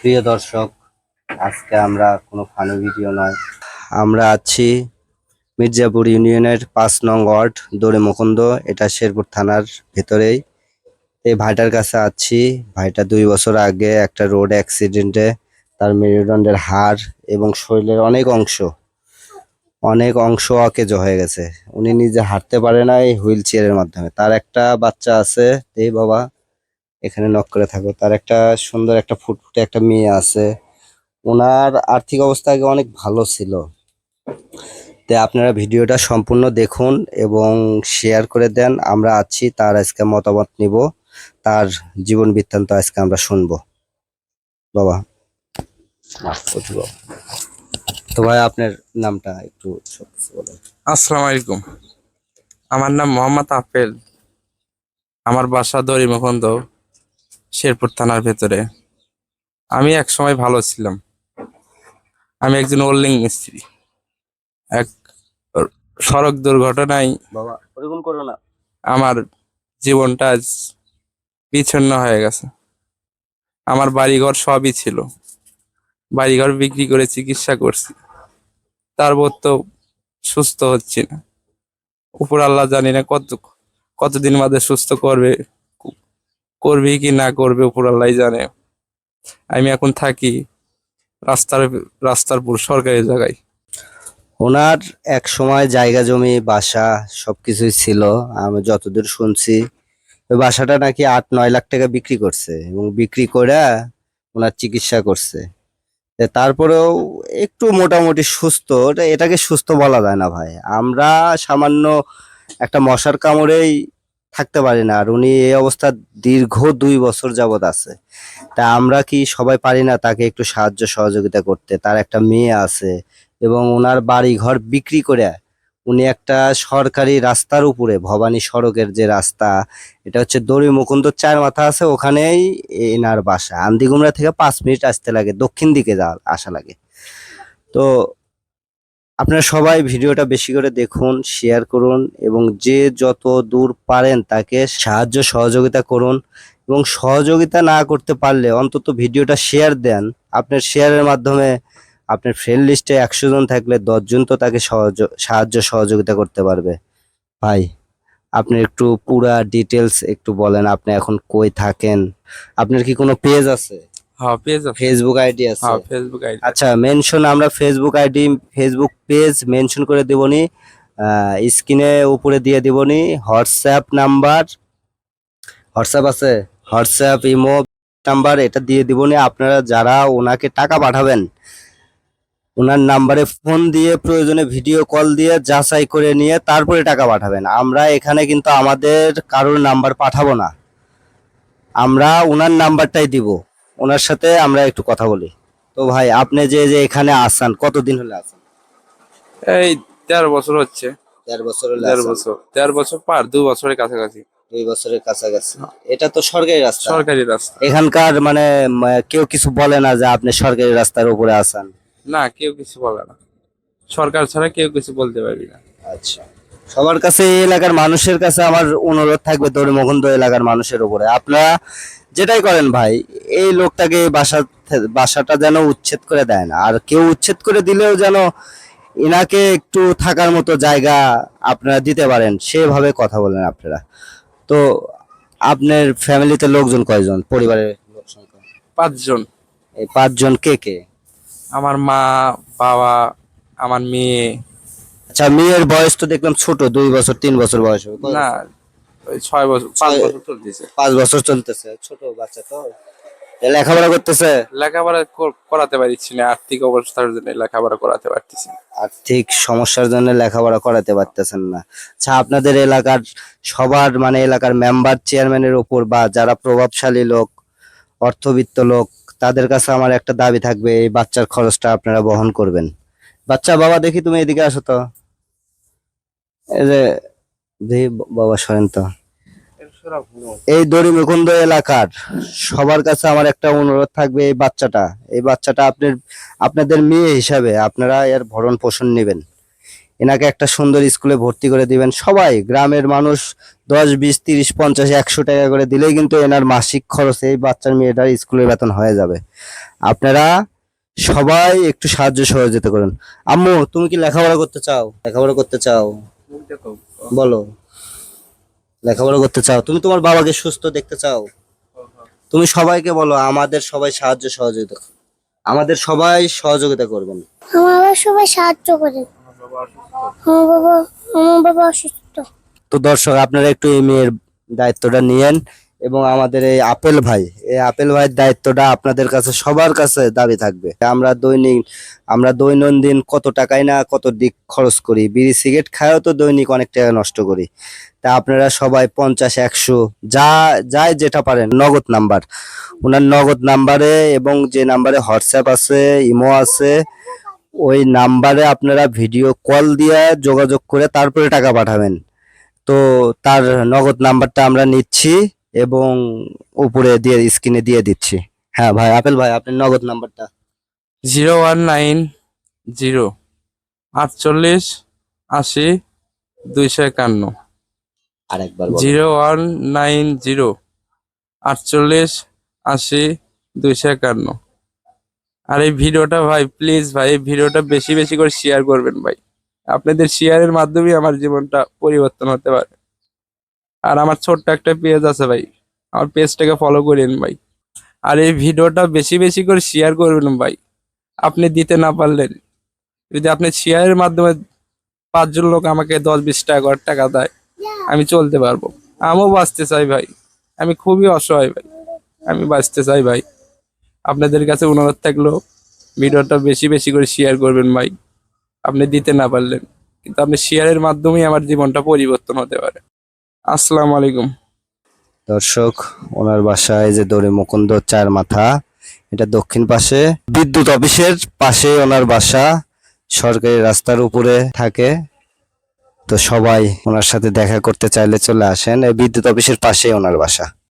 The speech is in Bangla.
প্রিয় দর্শক, আজকে আমরা কোনো ফানি ভিডিও নয়। আমরা আছি মির্জাপুর ইউনিয়নের পাঁচ নং ওয়ার্ড, দড়ি মুকুন্দ, এটা শেরপুর থানার ভেতরেই। এই ভাইটার কাছে আছি। ভাইটা দুই বছর আগে একটা রোড অ্যাক্সিডেন্টে তার মেরুদণ্ডের হাড় এবং শরীরের অনেক অংশ অনেক অংশ অকেজ হয়ে গেছে। উনি নিজে হাঁটতে পারে না এই হুইল চেয়ারের মাধ্যমে। তার একটা বাচ্চা আছে এই বাবা এখানে নক করে থাকো। তার একটা সুন্দর একটা ফুটফুটে একটা মেয়ে আছে। ওনার আর্থিক অবস্থা আগে অনেক ভালো ছিল। তো আপনারা ভিডিওটা সম্পূর্ণ দেখুন এবং শেয়ার করে দেন। আমরা আছি, তার আজকে মতামত নিব। তার জীবন বৃত্তান্ত আজকে আমরা শুনব। বাবা। তো ভাই, আপনার নামটা একটু বলেন। আসসালামু আলাইকুম আমার নাম মোহাম্মদ আপেল আমার বাসা দরিমখন্দ শেরপুর থানার ভেতরে। আমি এক সময় ভালো ছিলাম। আমি একজন ওল্ডিং মিস্ত্রি। এক সড়ক দুর্ঘটনায় বাবা ওরকম করো না। আমার জীবনটা আজ বিচ্ছিন্ন হয়ে গেছে। আমার বাড়িঘর সবই ছিল। বাড়িঘর বিক্রি করে চিকিৎসা করছি। তারপর তো সুস্থ হচ্ছি না। উপর আল্লাহ জানি না কত কতদিন বাদে সুস্থ করবে। করবে কি না করবে উপর আল্লাহ জানে। আমি এখন থাকি রাস্তার রাস্তার পুর সরকারি জায়গায়। ওনার এক সময় জায়গা জমি, বাসা সবকিছুই ছিল। আমি যতদূর শুনছি, ওই বাসাটা নাকি আট, নয় লাখ টাকা বিক্রি করছে এবং বিক্রি করে ওনার চিকিৎসা করছে। তারপরেও একটু মোটামুটি সুস্থ এটাকে সুস্থ বলা যায় না ভাই। আমরা সামান্য একটা মশার কামড়েই থাকতে পারি না। আর উনি এই অবস্থা দীর্ঘ দুই বছর যাবৎ আছে। তা আমরা কি সবাই পারি না তাকে একটু সাহায্য সহযোগিতা করতে? তার একটা মেয়ে আছে এবং ওনার বাড়ি ঘর বিক্রি করে উনি একটা সরকারি রাস্তার উপরে, ভবানী সড়কের যে রাস্তা, এটা হচ্ছে দড়ি মুকুন্দ চার মাথা আছে, ওখানেই এনার বাসা। আন্দিগুমরা থেকে পাঁচ মিনিট আসতে লাগে, দক্ষিণ দিকে যা আসা লাগে। তো আপনারা সবাই ভিডিওটা বেশি করে দেখুন শেয়ার করুন এবং যে যত দূর পারেন তাকে সাহায্য, সহযোগিতা করুন এবং সহযোগিতা না করতে পারলে অন্তত ভিডিওটা শেয়ার দেন। আপনার শেয়ারের মাধ্যমে আপনার ফ্রেন্ড লিস্টে একশো জন থাকলে দশজন তো তাকে সহজ- সাহায্য, সহযোগিতা করতে পারবে। ভাই, আপনি একটু পুরা ডিটেলস একটু বলেন, আপনি এখন কই থাকেন? আপনার কি কোনো পেজ আছে? হ্যাঁ পেজ ফেসবুক আইডি আছে। হ্যাঁ ফেসবুক আইডি আচ্ছা মেনশন আমরা Facebook ID Facebook page mention করে দেবনি। স্ক্রিনে উপরে দিয়ে দেবনি। হোয়াটসঅ্যাপ নাম্বার হোয়াটসঅ্যাপ আছে? হোয়াটসঅ্যাপ ইমো নাম্বার এটা দিয়ে দিবনি। আপনারা যারা ওনাকে টাকা পাঠাবেন ওনার নাম্বারে ফোন দিয়ে প্রয়োজনে ভিডিও কল দিয়ে যাচাই করে নিয়ে তারপরে টাকা পাঠাবেন। আমরা এখানে কিন্তু আমাদের কারোর নাম্বার পাঠাবো না। আমরা ওনার নাম্বারটাই দিব। ওনার সাথে আমরা একটু কথা বলি। তো ভাই আপনি যে যে এখানে আসান কতদিন হলে আছেন? এই দেড় বছর হচ্ছে। দেড় বছর হলে আছেন। বছর দেড় বছর পার দু বছরের কাছাকাছি। দুই বছরের কাছাকাছি। এটা তো সরকারি রাস্তা। সরকারি রাস্তা। এখানকার মানে কেউ কিছু বলে না যে আপনি সরকারি রাস্তার উপরে আছেন। না কেউ কিছু বলে না। সরকার ছাড়া কেউ কিছু বলতে পারবি না। আচ্ছা। সবার কাছে এই এলাকার মানুষের কাছে আমার অনুরোধ থাকবে দরিমখন্দ এলাকার মানুষের উপরে। আপনারা যেটাই করেন ভাই এই লোকটাকে বাসা বাসাটা যেন উচ্ছেদ করে দেয় না। আর কেউ উচ্ছেদ করে দিলেও যেন এনাকে একটু থাকার মতো জায়গা আপনারা দিতে পারেন সেভাবে কথা বলেন আপনারা। তো আপনার ফ্যামিলিতে লোকজন কয়জন? পরিবারের লোক সংখ্যা পাঁচজন। এই পাঁচজন কে কে? আমার মা বাবা আমার মেয়ে আচ্ছা মেয়ের বয়স তো দেখলাম ছোট দুই বছর তিন বছর বয়স হবে। না ওই ছয় বছর পাঁচ বছর চলতেছে। পাঁচ বছর চলতেছে ছোট বাচ্চা তো। এ লেখাপড়া করতেছে? লেখাপড়া কর- করাতে পারছি না আর্থিক অবস্থার জন্য লেখাপড়া করাতে পারতেছি না। আর্থিক সমস্যার জন্য লেখাপড়া করাতে পারতেছেন না। আচ্ছা আপনাদের এলাকার সবার মানে এলাকার মেম্বার চেয়ারম্যানের উপর বা যারা প্রভাবশালী লোক অর্থবিত্ত লোক তাদের কাছে আমার একটা দাবি থাকবে এই বাচ্চার খরচটা আপনারা বহন করবেন। বাচ্চা বাবা দেখি তুমি এদিকে আসো তো। যে বাবা সরেন তো। এই এলাকার সবার কাছে আমার একটা অনুরোধ থাকবে এই বাচ্চাটা। এই বাচ্চাটা আপনার আপনাদের মেয়ে হিসাবে আপনারা এর ভরণ পোষণ নেবেন। এনাকে একটা সুন্দর স্কুলে ভর্তি করে দিবেন। সবাই গ্রামের মানুষ দশ বিশ তিরিশ পঞ্চাশ একশো টাকা করে দিলেই কিন্তু এনার মাসিক খরচ এই বাচ্চার মেয়েটার স্কুলের বেতন হয়ে যাবে। আপনারা সবাই একটু সাহায্য সহযোগিতা করুন। আম্মু তুমি কি লেখাপড়া করতে চাও? লেখাপড়া করতে চাও? বলো। লেখাপড়া করতে চাও। তুমি তোমার বাবাকে সুস্থ দেখতে চাও। তুমি সবাইকে বলো আমাদের সবাই সাহায্য সহযোগিতা আমাদের সবাই সহযোগিতা করবেন আমার সবাই সাহায্য করে। আমার বাবা আমার বাবা অসুস্থ। তো দর্শক আপনারা একটু এই মেয়ের দায়িত্বটা নিয়েন। এবং আমাদের এই আপেল ভাই, এই আপেল ভাইয়ের দায়িত্বটা আপনাদের কাছে, সবার কাছে দাবি থাকবে। আমরা দৈনিক, আমরা দৈনন্দিন কত টাকাই না কত দিক খরচ করি। বিড়ি, সিগারেট খায়ও তো দৈনিক অনেক টাকা নষ্ট করি। তা আপনারা সবাই পঞ্চাশ, একশো, যা, যাই যেটা পারেন, নগদ নাম্বার। ওনার নগদ নাম্বারে এবং যে নাম্বারে হোয়াটসঅ্যাপ আছে, ইমো আছে, ওই নাম্বারে আপনারা ভিডিও কল দিয়ে যোগাযোগ করে তারপরে টাকা পাঠাবেন। তো তার নগদ নাম্বারটা আমরা নিচ্ছি। এবং উপরে দিয়ে স্ক্রিনে দিয়ে দিচ্ছি। হ্যাঁ ভাই আপেল ভাই আপনার নগদ নাম্বারটা। জিরো ওয়ান নাইন জিরো আটচল্লিশ আশি দুইশো একান্ন। আরেকবার জিরো ওয়ান নাইন জিরো আটচল্লিশ আশি দুইশো একান্ন। আর এই ভিডিওটা ভাই প্লিজ ভাই এই ভিডিওটা বেশি বেশি করে শেয়ার করবেন ভাই। আপনাদের শেয়ারের মাধ্যমে আমার জীবনটা পরিবর্তন হতে পারে। আর আমার ছোট্ট একটা পেজ আছে ভাই। আমার পেজটাকে ফলো করেন ভাই। আর এই ভিডিওটা বেশি বেশি করে শেয়ার করবেন ভাই। আপনি দিতে না পারলেন। যদি আপনি শেয়ারের মাধ্যমে পাঁচজন লোক আমাকে দশ বিশ টাকা টাকা দেয়, আমি চলতে পারব। আমিও বাঁচতে চাই ভাই। আমি খুবই অসহায় ভাই। আমি বাঁচতে চাই ভাই। আপনাদের কাছে অনুরোধ থাকল, ভিডিওটা বেশি বেশি করে শেয়ার করবেন ভাই। আপনি দিতে না পারলেন। কিন্তু আপনি শেয়ারের মাধ্যমেই আমার জীবনটা পরিবর্তন হতে পারে। আসসালামু আলাইকুম। দর্শক, ওনার বাসায় যে দড়ি মুকুন্দ, চার মাথা, এটা দক্ষিণ পাশে বিদ্যুৎ অফিসের পাশে ওনার বাসা, সরকারি রাস্তার উপরে থাকে। তো সবাই ওনার সাথে দেখা করতে চাইলে চলে আসেন, এই বিদ্যুৎ অফিসের পাশেই ওনার বাসা।